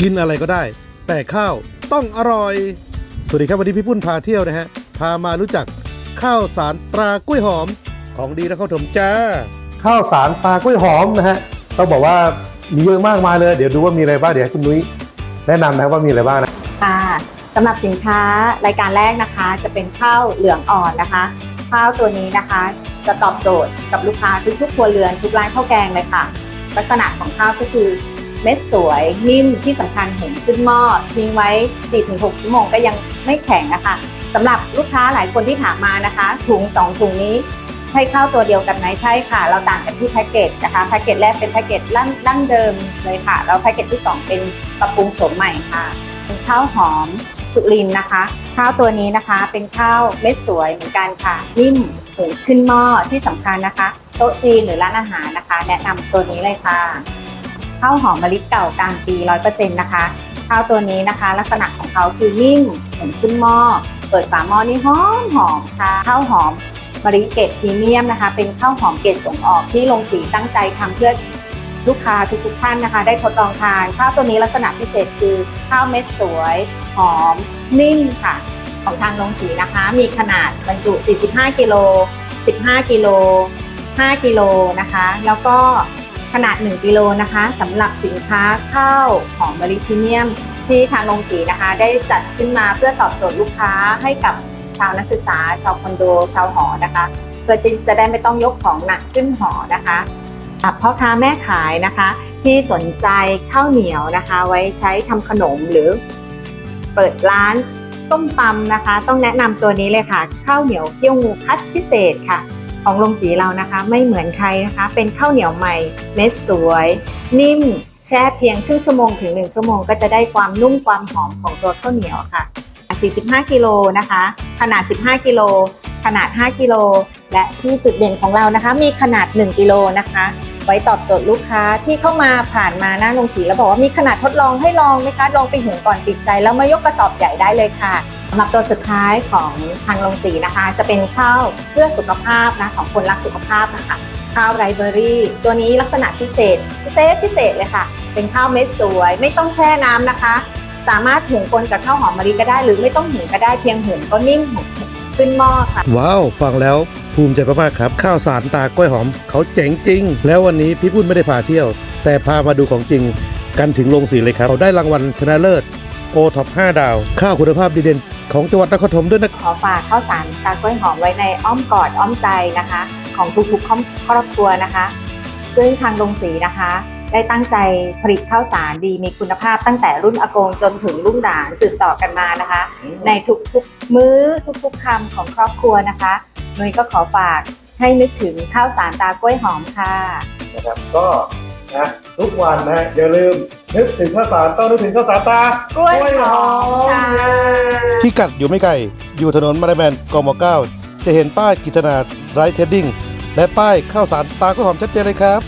กินอะไรก็ได้ แต่ข้าวต้องอร่อย สวัสดีครับวันนี้พี่ปุ้นพาเที่ยวนะฮะ พามารู้จักข้าวสารตรากล้วยหอมของดีนะข้าวถมจ้า ข้าวสารตรากล้วยหอมนะฮะต้องบอกว่ามีเยอะมากมายเลย เดี๋ยวดูว่ามีอะไรบ้างเดี๋ยวให้คุณนุ้ยแนะนำนะว่ามีอะไรบ้างนะค่ะสำหรับสินค้ารายการแรกนะคะ จะเป็นข้าวเหลืองอ่อนนะคะ ข้าวตัวนี้นะคะ จะตอบโจทย์กับลูกค้าทุกๆครัวเรือนทุกร้านข้าวแกงเลยค่ะ ลักษณะของข้าวก็คือ เม็ดสวยนิ่มที่สำคัญเห็นขึ้นหม้อทิ้งไว้ 4-6 ชั่วโมงก็ยังไม่แข็งนะคะสำหรับลูกค้าหลายคนที่ถามมานะคะ ถุง 2 ถุงนี้ใช่ข้าวตัวเดียวกันไหมใช่ค่ะ เราต่างกันที่แพ็กเกจนะคะแพ็กเกจแรกเป็นแพ็กเกจดั้งดั้งเดิมเลยค่ะ แล้วแพ็กเกจที่ 2 เป็นปรับปรุงโฉมใหม่ค่ะเป็นข้าวหอมสุรินนะคะ ข้าวตัวนี้นะคะเป็นข้าวเม็ดสวยเหมือนกันค่ะนิ่มหุงขึ้นหม้อที่สำคัญนะคะ โต๊ะจีนหรือร้านอาหารนะคะ แนะนำตัวนี้เลยค่ะ ข้าวหอมมะลิเก่ากลางปี 100%นะคะข้าวตัวนี้นะคะ ลักษณะของเขาคือนิ่มเหุงขึ้นหม้อเปิดฝาหม้อนี่หอมหอมค่ะข้าวหอมมะลิเกรดพรีเมียมนะคะ เป็นข้าวหอมเกรดส่งออกที่โรงสีตั้งใจทำเพื่อลูกค้าทุกๆท่านนะคะ ได้ทดลองทานข้าวตัวนี้ลักษณะพิเศษคือข้าวเม็ดสวยหอมนิ่มค่ะ ของทางโรงสีนะคะ มีขนาดบรรจุ 45 กิโล 15 กิโล 5 กิโลนะคะ แล้วก็ ขนาด 1กิโลนะคะสำหรับสินค้าข้าวหอมมะลิพรีเมียม ที่ทางโรงสีนะคะ ได้จัดขึ้นมาเพื่อตอบโจทย์ลูกค้าให้กับชาวนักศึกษา ชาวคอนโด ชาวหอนะคะ เพื่อที่จะได้ไม่ต้องยกของหนักขึ้นหอนะคะอะพ่อค้าแม่ขายนะคะ ที่สนใจข้าวเหนียวนะคะ ไว้ใช้ทำขนมหรือเปิดร้านส้มตำนะคะ ต้องแนะนำตัวนี้เลยค่ะ ข้าวเหนียวเกี๊ยวงูคัดพิเศษค่ะ ของโรงสีเรานะคะ ไม่เหมือนใครนะคะ เป็นข้าวเหนียวใหม่ เม็ดสวย นิ่ม แช่เพียงครึ่งชั่วโมงถึง 1 ชั่วโมงก็จะได้ความนุ่มความหอมของตัวข้าวเหนียวค่ะ 45 กิโลนะคะ ขนาด 15 กิโลขนาด 5 กิโล และที่จุดเด่นของเรานะคะ มีขนาด 1 กิโลนะคะ ไว้ตอบโจทย์ลูกค้าที่เข้ามาผ่านมาหน้าโรงสีแล้วบอกว่ามีขนาดทดลองให้ลองไหมคะลองไปหุงก่อนติดใจ แล้วมายกกระสอบใหญ่ได้เลยค่ะสำหรับตัวสุดท้ายของทางโรงสีนะคะ จะเป็นข้าวเพื่อสุขภาพนะของคนรักสุขภาพนะคะข้าวไรเบอรี่ ตัวนี้ลักษณะพิเศษ พิเศษพิเศษเลยค่ะ เป็นข้าวเม็ดสวย ไม่ต้องแช่น้ำนะคะ สามารถหุงปนกับข้าวหอมมะลิก็ได้ หรือไม่ต้องหุงก็ได้เพียงหุงก็นิ่มหุง ขึ้นหม้อค่ะ ว้าวฟังแล้วภูมิใจมากๆครับ ข้าวสารตากล้วยหอมเขาเจ๋งจริง แล้ววันนี้พี่ปุ้นไม่ได้พาเที่ยว แต่พามาดูของจริง กันถึงโรงสีเลยครับเราได้รางวัลชนะเลิศโอท็อป5ดาว ข้าวคุณภาพดีเด่นของจังหวัดนครปฐมด้วยนะขอฝากข้าวสารตากล้วยหอมไว้ในอ้อมกอดอ้อมใจนะคะ ของทุกๆครอบครอบครัวนะคะ ซึ่งทางโรงสีนะคะ ได้ตั้งใจผลิตข้าวสารดีมีคุณภาพตั้งแต่รุ่นอากงจนถึงรุ่นหลานสืบต่อกันมานะคะ ในทุกๆมื้อทุกๆคำของครอบครัวนะคะนุ้ยก็ขอฝากให้นึกถึงข้าวสารตากล้วยหอมค่ะนะครับก็นะทุกวันนะอย่าลืมนึกถึงข้าวสารต้องนึกถึงข้าวสารตากล้วยหอมค่ะที่กัดอยู่ไม่ไกลอยู่ถนนมาราแมนกม9จะเห็นป้ายกิจนาไรเทดดิ้งและป้ายข้าวสารตากล้วยหอมชัดเจนเลยครับ